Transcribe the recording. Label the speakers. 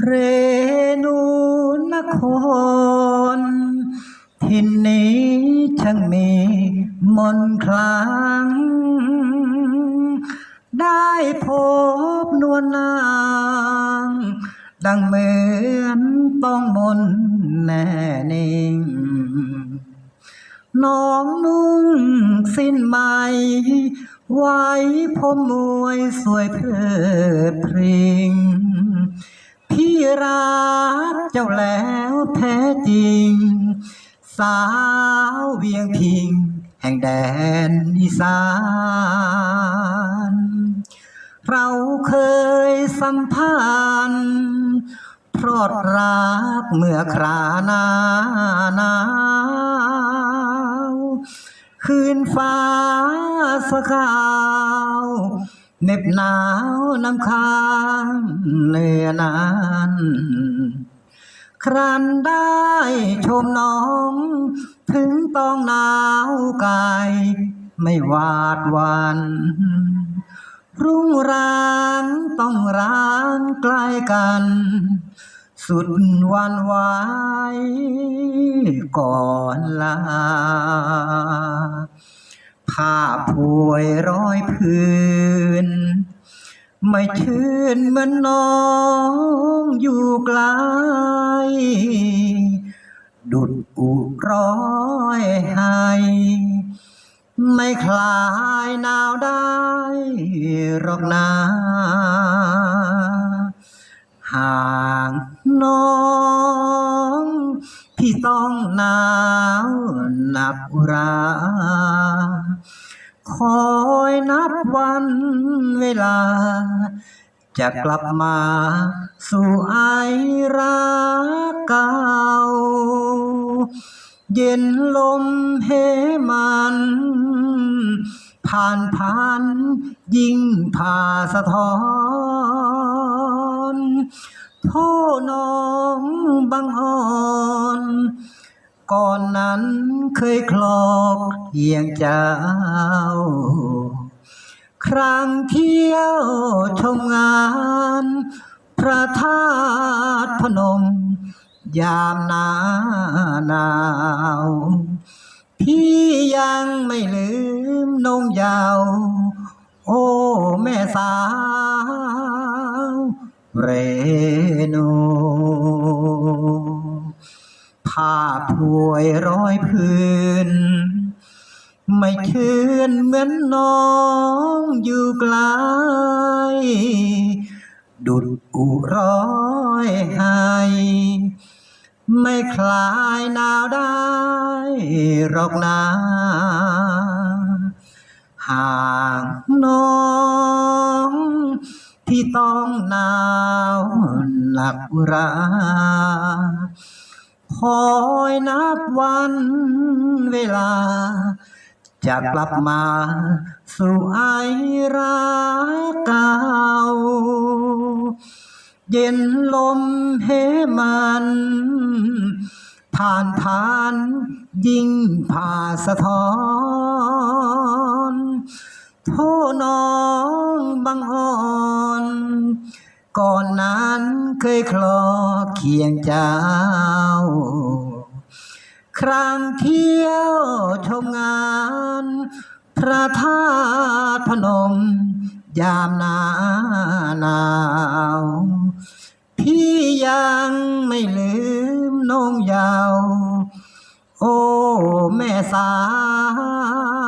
Speaker 1: เรนูนครทินนี้ช่างมีมนคลัง ได้พบนวลนาง ดังเหมือนต้องมนแน่นิ่งน้องนุ่งสิ้นไหมไว้ผมมวยสวยเพลิดเพริง พี่รักเจ้าแล้วแท้จริง สาวเวียงพิง แห่งแดนอีสาน เราเคยสัมพันธ์พรอดรักเมื่อคราหนาหนาวคืนฟ้าสกาว เหน็บหนาวน้ำค้างเนนานครันได้ชมน้อง ถึงต้องหนาวกายไม่หวาดวันรุ่งรางต้องร้างใกล้กัน สุดวันไหวก่อนลาผ้าพวยร้อยพื้น ไม่ชื่นเหมือนน้องอยู่ไกล ดุดอุร้อยให้ไม่คลายหนาวได้หรอกนาห่างน้องพี่ต้องหนาวหนักอุรา คอยนับวันเวลา จะกลับมาสู่ไอรักเก่า เย็นลมเฮมัน ผ่านพันยิ่งผ่าสะท้อนโทษน้องบังอ่อน ก่อนนั้นเคยคลอกเพียงเจ้า ครั้งเที่ยวชมงาน พระธาตุพนม ยามหนาหนาวพี่ยังไม่ลืมนงยาว โอ้แม่สาว เรนู ผ้าพวยร้อยพื้น ไม่คืนเหมือนน้องอยู่ไกล ดุดอุร้อยให้ไม่คลายหนาวได้หรอกนาห่างน้องที่ต้องหนาวหนักรา คอยนับวันเวลา จะกลับมาสู่ไอรักเก่า เย็นลมเฮมัน ผ่านผ่านยิ่งผ่าสะท้อนโทน้องบังอ่อน ก่อนนั้นเคยคลอเคียงเจ้า ครั้งเที่ยวชมงาน พระธาตุพนม ยามหนาหนาว พี่ยังไม่ลืมน้องยาว โอ้ แม่สาว